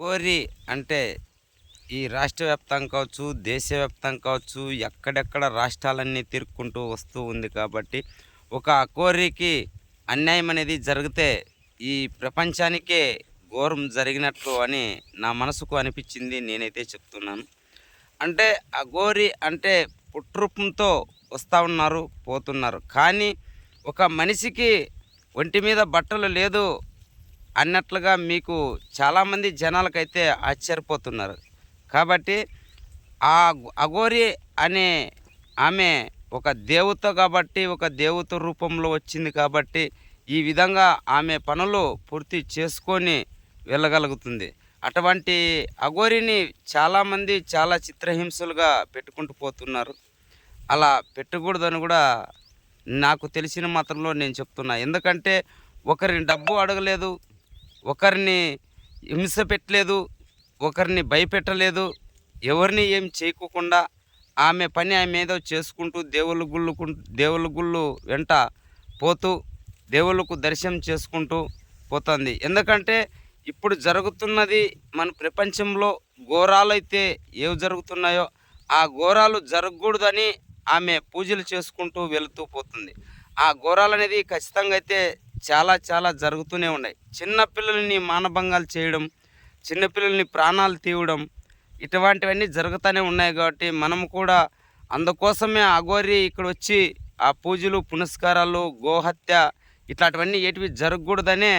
కోరి అంటే ఈ రాష్ట్ర వ్యాప్తంగా కావచ్చు దేశవ్యాప్తంగా కావచ్చు ఎక్కడెక్కడ రాష్ట్రాలన్నీ తిరుక్కుంటూ వస్తూ ఉంది కాబట్టి ఒక అకోరికి అన్యాయం అనేది జరిగితే ఈ ప్రపంచానికే ఘోరం జరిగినట్లు అని నా మనసుకు అనిపించింది నేనైతే చెప్తున్నాను. అంటే అఘోరి అంటే పుట్రూపంతో వస్తూ ఉన్నారు పోతున్నారు. కానీ ఒక మనిషికి ఒంటి మీద బట్టలు లేదు అన్నట్లుగా మీకు చాలామంది జనాలకైతే ఆశ్చర్యపోతున్నారు. కాబట్టి ఆ అఘోరి అనే ఆమె ఒక దేవత కాబట్టి ఒక దేవత రూపంలో వచ్చింది కాబట్టి ఈ విధంగా ఆమె పనులు పూర్తి చేసుకొని వెళ్ళగలుగుతుంది. అటువంటి అఘోరిని చాలామంది చాలా చిత్రహింసలుగా పెట్టుకుంటూ పోతున్నారు. అలా పెట్టకూడదని కూడా నాకు తెలిసిన మాత్రంలో నేను చెప్తున్నా. ఎందుకంటే ఒకరిని డబ్బు అడగలేదు ఒకరిని హింస పెట్టలేదు ఒకరిని భయపెట్టలేదు ఎవరిని ఏం చేయకోకుండా ఆమె పని ఆమె ఏదో చేసుకుంటూ దేవుళ్ళ గుళ్ళు దేవుళ్ళ గుళ్ళు వెంట పోతూ దేవుళ్ళకు దర్శనం చేసుకుంటూ పోతుంది. ఎందుకంటే ఇప్పుడు జరుగుతున్నది మన ప్రపంచంలో ఘోరాలు అయితే ఏవి జరుగుతున్నాయో ఆ ఘోరాలు జరగకూడదని ఆమె పూజలు చేసుకుంటూ వెళుతూ పోతుంది. ఆ ఘోరాలు అనేది ఖచ్చితంగా అయితే చాలా చాలా జరుగుతూనే ఉన్నాయి. చిన్న పిల్లల్ని మానభంగాలు చేయడం చిన్నపిల్లల్ని ప్రాణాలు తీయడం ఇటువంటివన్నీ జరుగుతూనే ఉన్నాయి కాబట్టి మనం కూడా అందుకోసమే అఘోరి ఇక్కడ వచ్చి ఆ పూజలు పునస్కారాలు గోహత్య ఇట్లాంటివన్నీ ఏటివి జరగకూడదనే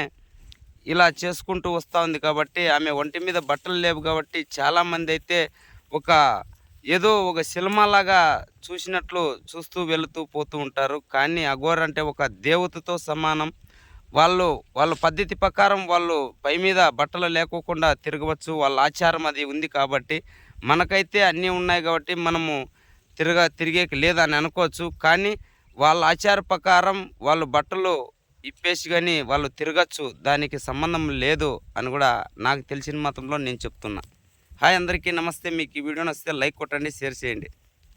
ఇలా చేసుకుంటూ వస్తూ ఉంది కాబట్టి ఆమె ఒంటి మీద బట్టలు లేవు కాబట్టి చాలామంది అయితే ఒక ఏదో ఒక సినిమాలాగా చూసినట్లు చూస్తూ వెళుతూ పోతూ ఉంటారు. కానీ అఘోర్ అంటే ఒక దేవతతో సమానం. వాళ్ళు వాళ్ళ పద్ధతి ప్రకారం వాళ్ళు పై మీద బట్టలు లేకోకుండా తిరగవచ్చు. వాళ్ళ ఆచారం అది ఉంది కాబట్టి మనకైతే అన్నీ ఉన్నాయి కాబట్టి మనము తిరగ తిరిగేకి లేదని అనుకోవచ్చు. కానీ వాళ్ళ ఆచార ప్రకారం వాళ్ళు బట్టలు ఇప్పేసి కానీ వాళ్ళు తిరగచ్చు. దానికి సంబంధం లేదు అని కూడా నాకు తెలిసిన మాత్రంలో నేను చెప్తున్నా. హాయ్ అందరికీ నమస్తే. మీకు ఈ వీడియో నచ్చితే లైక్ కొట్టండి షేర్ చేయండి.